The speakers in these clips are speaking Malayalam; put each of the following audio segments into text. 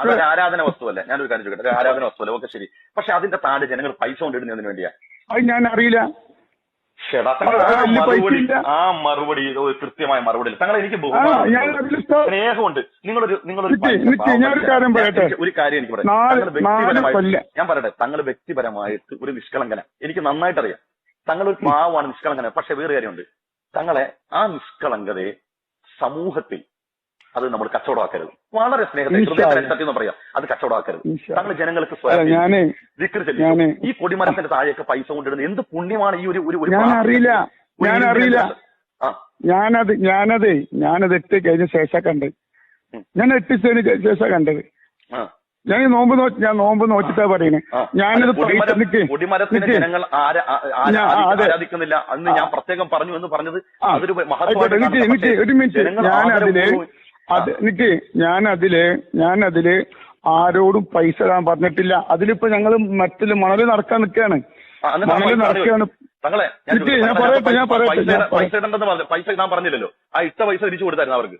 അതൊരു ആരാധന വസ്തുവല്ല? ഞാനൊരു കാര്യം ചോദിക്കട്ടെ. ഒരു ആരാധന വസ്തുവല്ല? ഓക്കെ ശരി. പക്ഷെ അതിന്റെ താഴെ ജനങ്ങൾ പൈസ കൊണ്ടിടുന്നതിന് വേണ്ടിയാ. അത് ഞാൻ അറിയില്ല. മറുപടി. ആ മറുപടി കൃത്യമായ മറുപടി തങ്ങൾ എനിക്ക് സ്നേഹമുണ്ട്. നിങ്ങളൊരു നിങ്ങളൊരു ഒരു കാര്യം എനിക്ക് പറയാം. വ്യക്തിപരമായിട്ട് ഞാൻ പറയട്ടെ. തങ്ങൾ വ്യക്തിപരമായിട്ട് ഒരു നിഷ്കളങ്കന. എനിക്ക് നന്നായിട്ട് അറിയാം തങ്ങൾ ഒരു പാവമാണ് നിഷ്കളങ്കന. പക്ഷെ വേറെ കാര്യമുണ്ട്. തങ്ങളെ ആ നിഷ്കളങ്കതയെ സമൂഹത്തിൽ അത് നമ്മൾ കച്ചവടമാക്കരുത്. വളരെ സ്നേഹത്തെ ഇൻഷാ സത്യം എന്ന് പറയാം. അത് കച്ചവടമാക്കരുത്. താങ്കൾ ജനങ്ങൾക്ക് സ്വയം ചെല്ലിക്കും? ഈ കൊടിമരത്തിന്റെ താഴെയൊക്കെ പൈസ കൊണ്ടിരുന്ന എന്ത് പുണ്യമാണ് ഈ ഒരു ഒരു ഞാൻ അറിയില്ല. ഞാൻ അറിയില്ല. ഞാനത് ഞാനത് ഞാനത് എട്ട് കഴിഞ്ഞ ശേഷം കണ്ടത് ഉം. ഞാൻ എട്ട് ശേഷം കണ്ടത്. ഞാൻ ഈ നോമ്പ് നോ ഞാൻ നോമ്പ് നോക്കിട്ടാ പറയുന്നത്. ഞാനത് നിക്ക്. കൊടിമരത്തിന് നിക്ക്. ജനങ്ങൾ ആരാധിക്കുന്നില്ല അന്ന് ഞാൻ പ്രത്യേകം പറഞ്ഞു എന്ന് പറഞ്ഞത്. അതൊരു നിക്ക്. നിക്ക് പക്ഷേ ഒരു മിനിറ്റ്. ഞാൻ ആദരപൂർവം- അത് നിക്ക് ഞാൻ അതിൽ ഞാൻ അതിൽ ആരോടും പൈസ ഇടാൻ പറഞ്ഞിട്ടില്ല. അതിലിപ്പോ ഞങ്ങൾ മറ്റിൽ മണൽ നടക്കാൻ നിൽക്കുകയാണ്. മണൽ നടക്കുകയാണ്. തങ്ങളെ ഞാൻ നിക്ക്, ഞാൻ പറയട്ടെ, ഞാൻ പറയട്ടെ, പൈസ ഞാൻ ഇട- പൈസ പറയട്ടെ. ഇടണ്ടെന്ന് പറഞ്ഞു പൈസ ഞാൻ പറഞ്ഞില്ലല്ലോ. ആ ഇട്ട പൈസ തിരിച്ചു കൊടുത്തായിരുന്നു അവർക്ക്.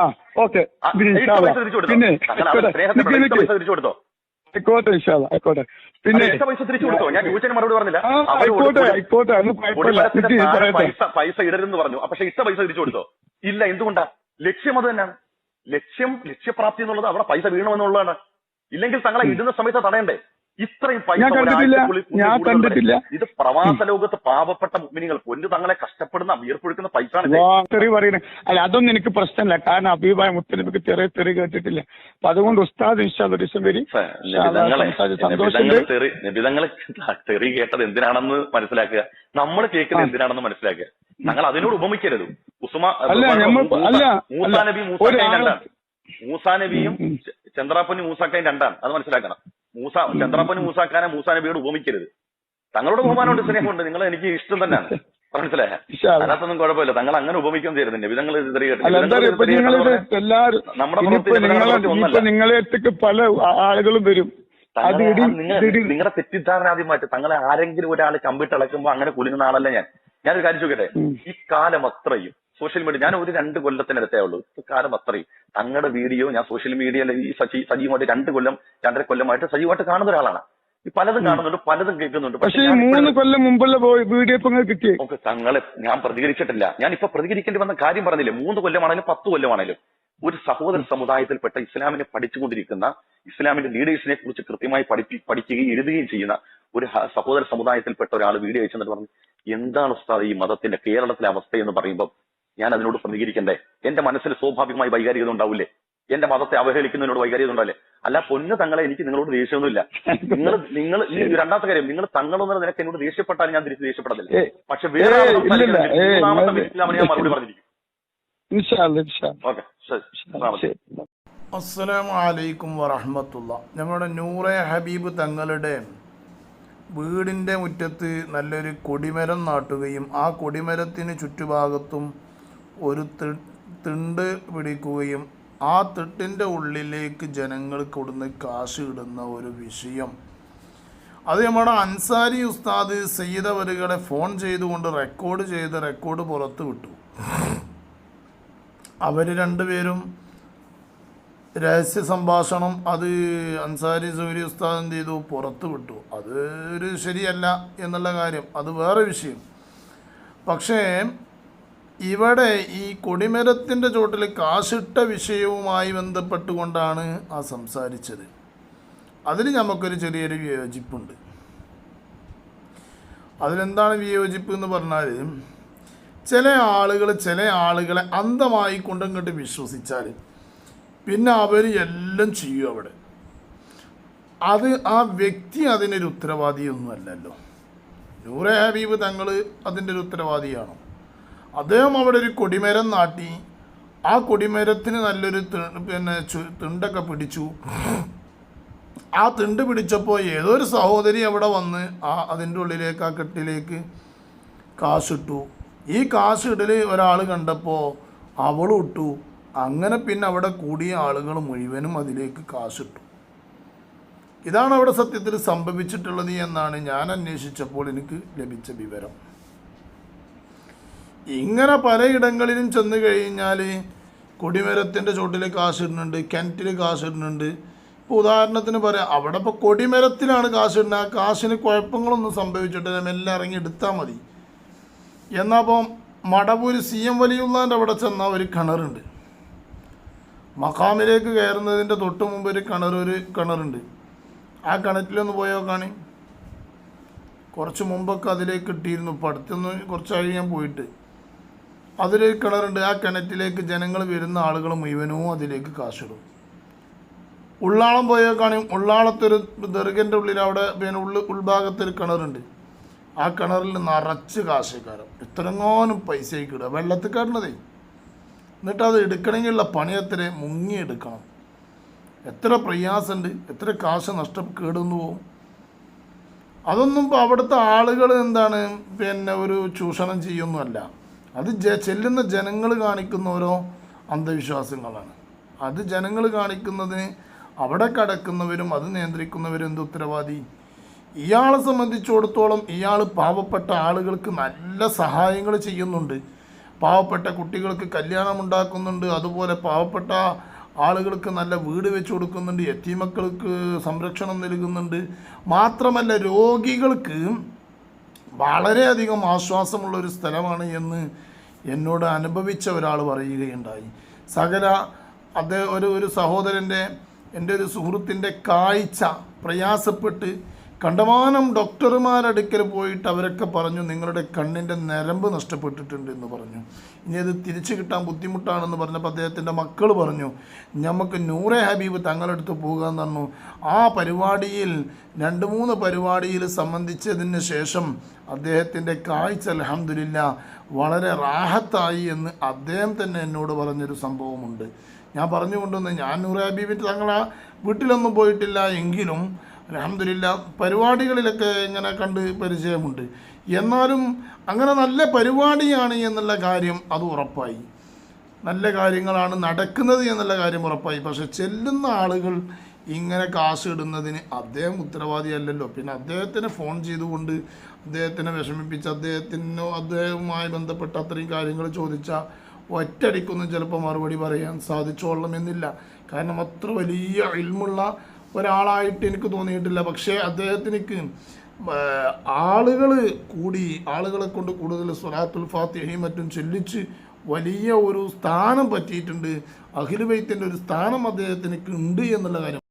ആ ഓക്കെ. ആ, ഇട്ട പൈസ തിരിച്ചു കൊടുത്തോ? പിന്നെ തങ്ങൾ അവരുടെ സ്നേഹത്തെ നിക്ക്, ഇട്ട നിക്ക്. പൈസ തിരിച്ചു കൊടുത്തോ? ആയിക്കോട്ടെ ഇൻഷാല്ലാ, ആയിക്കോട്ടെ. പിന്നെ ഇട്ട പൈസ തിരിച്ചു കൊടുത്തോ? ഞാൻ ചോദിച്ചതിന് മറുപടി പറഞ്ഞില്ല. ആ, ആയിക്കോട്ടെ കൊടു- ആയിക്കോട്ടെ അത് കുഴപ്പമില്ല. കൊടിമരത്തിന്റെ നിക്ക്, താഴെ പറയട്ടെ. പൈസ പൈസ ഇടരുതെന്ന് പറഞ്ഞു. പക്ഷെ ഇട്ട പൈസ തിരിച്ചു കൊടുത്തോ? ഇല്ല എന്തുകൊണ്ടാ? ലക്ഷ്യം അത് തന്നെയാണ് ലക്ഷ്യം ലക്ഷ്യപ്രാപ്തി എന്നുള്ളത് അവിടെ പൈസ വീണമെന്നുള്ളതാണ് ഇല്ലെങ്കിൽ തങ്ങളെ ഇടുന്ന സമയത്ത് തടയണ്ടേ? ഇത്രയും പൈസ ഞാൻ കണ്ടിട്ടില്ല. ഇത് പ്രവാസ ലോകത്ത് പാവപ്പെട്ട മുഗ്മിനികൾ പൊന്നു തങ്ങളെ കഷ്ടപ്പെടുന്ന വിയർപ്പൊഴുക്കുന്ന പൈസ പറയുന്നത് തെറി പറയണേ അല്ല അതൊന്നും എനിക്ക് പ്രശ്നമില്ല. കാരണം അഭിപ്രായ മുത്തലിപ്പിക്ക് ചെറിയ തെറി കേട്ടിട്ടില്ല. അപ്പൊ അതുകൊണ്ട് ഉസ്താദ് ഇൻഷാൽ ഡിസം വരി. നിബിതങ്ങളെ തെറി തെറി കേട്ടത് എന്തിനാണെന്ന് മനസ്സിലാക്കുക. നമ്മൾ കേൾക്കുന്നത് എന്തിനാണെന്ന് മനസ്സിലാക്കുക. ഞങ്ങൾ അതിനോട് ഉപമിക്കരുത്. ഉസുമ മൂസാ. നബി മൂസാ നബിയും ഉം. മൂസാക്കയും രണ്ടാണ്. അത് മനസ്സിലാക്കണം. മൂസ ചന്ദ്രാപ്പനും മൂസാക്കാനെ മൂസാ നബിയോട് ഉപമിക്കരുത്. തങ്ങളോട് ബഹുമാനമുണ്ട് സ്നേഹമുണ്ട്. നിങ്ങൾ എനിക്ക് ഇഷ്ടം തന്നെയാണ്. ഇൻഷാ അതിനകത്തൊന്നും കുഴപ്പമില്ല. തങ്ങൾ അങ്ങനെ ഉപമിക്കാൻ ചെയ്യരുത് വിധങ്ങൾ നമ്മുടെ നിങ്ങളെ പല ആളുകളും വരും. നിങ്ങളുടെ തെറ്റിദ്ധാരണ ആദ്യം മാറ്റി. തങ്ങളെ ആരെങ്കിലും ഒരാൾ കമ്പിട്ട് ഇളക്കുമ്പോ അങ്ങനെ കുലുങ്ങുന്ന ആളല്ല ഞാൻ. ഞാനൊരു കാര്യം ചോദിക്കട്ടെ? ഈ കാലം അത്രയും സോഷ്യൽ മീഡിയ. ഞാൻ ഒരു രണ്ട് കൊല്ലത്തിനടുത്തേ ഉള്ളൂ. കാലം അത്രയും. തങ്ങളുടെ വീഡിയോ ഞാൻ സോഷ്യൽ മീഡിയയിൽ ഈ സജീ സജീവമായിട്ട് രണ്ട് കൊല്ലം രണ്ടര കൊല്ലമായിട്ട് സജീവമായിട്ട് കാണുന്ന ഒരാളാണ്. ഈ പലതും കാണുന്നുണ്ട് പലതും കേൾക്കുന്നുണ്ട്. പക്ഷേ ഈ മൂന്ന് കൊല്ലം മുമ്പുള്ള വീഡിയോ കിട്ടിയേ? ഓക്കെ തങ്ങളെ ഞാൻ പ്രതികരിച്ചിട്ടില്ല. ഞാൻ ഇപ്പൊ പ്രതികരിക്കേണ്ടി വന്ന കാര്യം പറഞ്ഞില്ലേ? മൂന്ന് കൊല്ലമാണെങ്കിലും പത്ത് കൊല്ലമാണെങ്കിലും ഒരു സഹോദര സമുദായത്തിൽപ്പെട്ട ഇസ്ലാമിനെ പഠിച്ചുകൊണ്ടിരിക്കുന്ന ഇസ്ലാമിന്റെ ലീഡേഴ്സിനെ കുറിച്ച് കൃത്യമായി പഠിപ്പി പഠിക്കുകയും എഴുതുകയും ചെയ്യുന്ന ഒരു സഹോദര സമുദായത്തിൽപ്പെട്ട ഒരാൾ വീഡിയോ അയച്ചെന്നിട്ട് പറഞ്ഞു എന്താണ് ഉസ്താദ് ഈ മതത്തിന്റെ കേരളത്തിലെ അവസ്ഥ എന്ന് പറയുമ്പോൾ ഞാൻ അതിനോട് പ്രതികരിക്കണ്ടേ? എന്റെ മനസ്സിൽ സ്വാഭാവികമായി വൈകാരികത ഉണ്ടാവില്ലേ? എന്റെ മതത്തെ അവഹേളിക്കുന്നതിനോട് വൈകാരികത ഉണ്ടാവില്ലേ? അല്ല പൊന്ന് തങ്ങളെ എനിക്ക് നിങ്ങളോട് ദേഷ്യമൊന്നുമില്ല. നിങ്ങൾ നിങ്ങൾ ഈ രണ്ടാമത്തെ കാര്യം നിങ്ങൾ തങ്ങളൊന്നും നിനക്ക് എന്നോട് ദേഷ്യപ്പെട്ടാൽ ഞാൻ തിരിച്ച് ദേഷ്യപ്പെടത്തില്ല. പക്ഷെ വേറെ അസ്സലാമലൈക്കും. മൂന്നാമത്തെ. ഞാൻ മറുപടി പറഞ്ഞിരിക്കും ഓക്കെ ശരി വറഹമത്തുള്ള. ഞങ്ങളുടെ നൂറെ ഹബീബ് തങ്ങളുടെ വീടിന്റെ മുറ്റത്ത് നല്ലൊരു കൊടിമരം നാട്ടുകയും ആ കൊടിമരത്തിന് ചുറ്റുഭാഗത്തും ഒരു തിണ്ട് പിടിക്കുകയും ആ തിട്ടിന്റെ ഉള്ളിലേക്ക് ജനങ്ങൾ കൊടുന്ന് കാശ് ഇടുന്ന ഒരു വിഷയം. അത് നമ്മുടെ അൻസാരി ഉസ്താദ് സയ്യിദ് വരികളെ ഫോൺ ചെയ്തുകൊണ്ട് റെക്കോർഡ് ചെയ്ത് റെക്കോർഡ് പുറത്ത് വിട്ടു. അവർ രണ്ടുപേരും രഹസ്യ സംഭാഷണം അത് അൻസാരി സൂരി ഉസ്താദ് എന്ത് ചെയ്തു? പുറത്ത് വിട്ടു. അത് ഒരു ശരിയല്ല എന്നുള്ള കാര്യം. അത് വേറെ വിഷയം. പക്ഷേ ഇവിടെ ഈ കൊടിമരത്തിന്റെ ചോട്ടിൽ കാശിട്ട വിഷയവുമായി ബന്ധപ്പെട്ടുകൊണ്ടാണ് ആ സംസാരിച്ചത്. അതിന് നമുക്കൊരു ചെറിയൊരു വിയോജിപ്പുണ്ട്. അതിലെന്താണ് വിയോജിപ്പ് എന്ന് പറഞ്ഞാൽ ചില ആളുകൾ ചില ആളുകളെ അന്ധമായി കൊണ്ടങ്ങോട്ട് വിശ്വസിച്ചാൽ പിന്നെ അവർ എല്ലാം ചെയ്യും അവിടെ. അത് ആ വ്യക്തി അതിനൊരു ഉത്തരവാദിയൊന്നുമല്ലല്ലോ. നൂറെ ഹബീബ് തങ്ങൾ അതിന്റെ ഒരു ഉത്തരവാദിയാണോ. അദ്ദേഹം അവിടെ ഒരു കൊടിമരം നാട്ടി. ആ കൊടിമരത്തിന് നല്ലൊരു പിന്നെ തിണ്ടൊക്കെ പിടിച്ചു. ആ തിണ്ട് പിടിച്ചപ്പോൾ ഏതോ ഒരു സഹോദരി അവിടെ വന്ന് ആ അതിന്റെ ഉള്ളിലേക്ക് ആ കെട്ടിലേക്ക് കാശിട്ടു. ഈ കാശിടൽ ഒരാൾ കണ്ടപ്പോൾ അവളും ഇട്ടു. അങ്ങനെ പിന്നെ അവിടെ കൂടിയ ആളുകൾ മുഴുവനും അതിലേക്ക് കാശിട്ടു. ഇതാണ് അവിടെ സത്യത്തിൽ സംഭവിച്ചിട്ടുള്ളത് എന്നാണ് ഞാൻ അന്വേഷിച്ചപ്പോൾ എനിക്ക് ലഭിച്ച വിവരം. ഇങ്ങനെ പലയിടങ്ങളിലും ചെന്ന് കഴിഞ്ഞാൽ കൊടിമരത്തിന്റെ ചോട്ടിൽ കാശ് ഇടുന്നുണ്ട് കിണറ്റിൽ കാശ് ഇടുന്നുണ്ട്. ഇപ്പോൾ ഉദാഹരണത്തിന് പറയാം അവിടെ ഇപ്പോൾ കൊടിമരത്തിലാണ് കാശ് ഇടുന്നത്. ആ കാശിന് കുഴപ്പങ്ങളൊന്നും സംഭവിച്ചിട്ടില്ല. മെല്ലെ ഇറങ്ങി എടുത്താൽ മതി. എന്നാൽ ഇപ്പം മടവൂര് സി എം വലിയുള്ളതിന്റെ അവിടെ ചെന്നാൽ ഒരു കിണറുണ്ട്. മഖാമിലേക്ക് കയറുന്നതിന്റെ തൊട്ട് മുമ്പ് ഒരു കിണർ ഒരു കിണറുണ്ട്. ആ കിണറ്റിലൊന്ന് പോയോ കാണി കുറച്ച് മുമ്പൊക്കെ അതിലേക്ക് കിട്ടിയിരുന്നു. ഇപ്പം അടുത്തൊന്ന് കുറച്ചായി ഞാൻ പോയിട്ട്. അതിലേക്ക് കിണറുണ്ട്. ആ കിണറ്റിലേക്ക് ജനങ്ങൾ വരുന്ന ആളുകൾ മുഴുവനും അതിലേക്ക് കാശിടും. ഉള്ളാളം പോയ കാണി ഉള്ളാളത്തൊരു ദർഗന്റെ ഉള്ളിൽ അവിടെ പിന്നെ ഉള്ളു ഉൾഭാഗത്തൊരു കിണറുണ്ട്. ആ കിണറിൽ നിറച്ച് കാശക്കാരം. ഇത്രങ്ങാനും പൈസയ്ക്ക് ഇടുക. വെള്ളത്തിൽ കയറണതേ എന്നിട്ട് അത് എടുക്കണമെങ്കിലുള്ള പണി എത്ര മുങ്ങിയെടുക്കണം. എത്ര പ്രയാസമുണ്ട്. എത്ര കാശ് നഷ്ടം കേടുന്നു പോകും. അതൊന്നും ഇപ്പോൾ അവിടുത്തെ ആളുകൾ എന്താണ്? പിന്നെ ഒരു ചൂഷണം ചെയ്യൊന്നുമല്ല അത് ജ ചെല്ലുന്ന ജനങ്ങൾ കാണിക്കുന്ന ഓരോ അന്ധവിശ്വാസങ്ങളാണ്. അത് ജനങ്ങൾ കാണിക്കുന്നതിന് അവിടെ കടക്കുന്നവരും അത് നിയന്ത്രിക്കുന്നവരും എന്ത് ഉത്തരവാദി? ഇയാളെ സംബന്ധിച്ചിടത്തോളം ഇയാൾ പാവപ്പെട്ട ആളുകൾക്ക് നല്ല സഹായങ്ങൾ ചെയ്യുന്നുണ്ട്. പാവപ്പെട്ട കുട്ടികൾക്ക് കല്യാണം ഉണ്ടാക്കുന്നുണ്ട്. അതുപോലെ പാവപ്പെട്ട ആളുകൾക്ക് നല്ല വീട് വെച്ച് കൊടുക്കുന്നുണ്ട്. എത്തിമക്കൾക്ക് സംരക്ഷണം നൽകുന്നുണ്ട്. മാത്രമല്ല രോഗികൾക്ക് വളരെയധികം ആശ്വാസമുള്ള ഒരു സ്ഥലമാണ് എന്ന് എന്നോട് അനുഭവിച്ച ഒരാൾ പറയുകയുണ്ടായി. സകല അത് ഒരു ഒരു സഹോദരന്റെ എന്റെ ഒരു സുഹൃത്തിന്റെ കാഴ്ച പ്രയാസപ്പെട്ട് കണ്ടമാനം ഡോക്ടർമാരടുക്കൽ പോയിട്ട് അവരൊക്കെ പറഞ്ഞു നിങ്ങളുടെ കണ്ണിന്റെ നരമ്പ് നഷ്ടപ്പെട്ടിട്ടുണ്ട് എന്ന് പറഞ്ഞു. ഇനി അത് തിരിച്ചു കിട്ടാൻ ബുദ്ധിമുട്ടാണെന്ന് പറഞ്ഞപ്പോൾ അദ്ദേഹത്തിന്റെ മക്കൾ പറഞ്ഞു നമുക്ക് നൂറെ ഹബീബ് തങ്ങളടുത്ത് പോകാമെന്ന് പറഞ്ഞു ആ പരിപാടിയിൽ രണ്ട് മൂന്ന് പരിപാടിയിൽ സംബന്ധിച്ചതിന് ശേഷം അദ്ദേഹത്തിന്റെ കാഴ്ച അലഹമില്ല വളരെ റാഹത്തായി എന്ന് അദ്ദേഹം തന്നെ എന്നോട് പറഞ്ഞൊരു സംഭവമുണ്ട്. ഞാൻ പറഞ്ഞു കൊണ്ടുവന്ന് ഞാൻ നൂറെ ഹബീബിന്റെ തങ്ങളാ. വീട്ടിലൊന്നും പോയിട്ടില്ല. എങ്കിലും അലഹമില്ല പരിപാടികളിലൊക്കെ ഇങ്ങനെ കണ്ട് പരിചയമുണ്ട്. എന്നാലും അങ്ങനെ നല്ല പരിപാടിയാണ് എന്നുള്ള കാര്യം അത് ഉറപ്പായി. നല്ല കാര്യങ്ങളാണ് നടക്കുന്നത് എന്നുള്ള കാര്യം ഉറപ്പായി. പക്ഷെ ചെല്ലുന്ന ആളുകൾ ഇങ്ങനെ കാശ് ഇടുന്നതിന് അദ്ദേഹം ഉത്തരവാദിയല്ലല്ലോ. പിന്നെ അദ്ദേഹത്തിന് ഫോൺ ചെയ്തുകൊണ്ട് അദ്ദേഹത്തിനെ വിഷമിപ്പിച്ച് അദ്ദേഹത്തിനോ അദ്ദേഹവുമായി ബന്ധപ്പെട്ട അത്രയും കാര്യങ്ങൾ ചോദിച്ചാൽ ഒറ്റടിക്കൊന്നും ചിലപ്പോൾ മറുപടി പറയാൻ സാധിച്ചോളണമെന്നില്ല. കാരണം അത്ര വലിയ ഇൽമുള്ള ഒരാളായിട്ട് എനിക്ക് തോന്നിയിട്ടില്ല. പക്ഷേ അദ്ദേഹത്തിനിക്ക് ആളുകൾ കൂടി ആളുകളെ കൊണ്ട് കൂടുതൽ സ്വലാത്തുൽ ഫാത്തിഹയും മറ്റും ചൊല്ലിച്ച് വലിയ ഒരു സ്ഥാനം പറ്റിയിട്ടുണ്ട്. അഖിൽ ബൈത്തിന്റെ ഒരു സ്ഥാനം അദ്ദേഹത്തിന് ഉണ്ട് എന്നുള്ള കാര്യം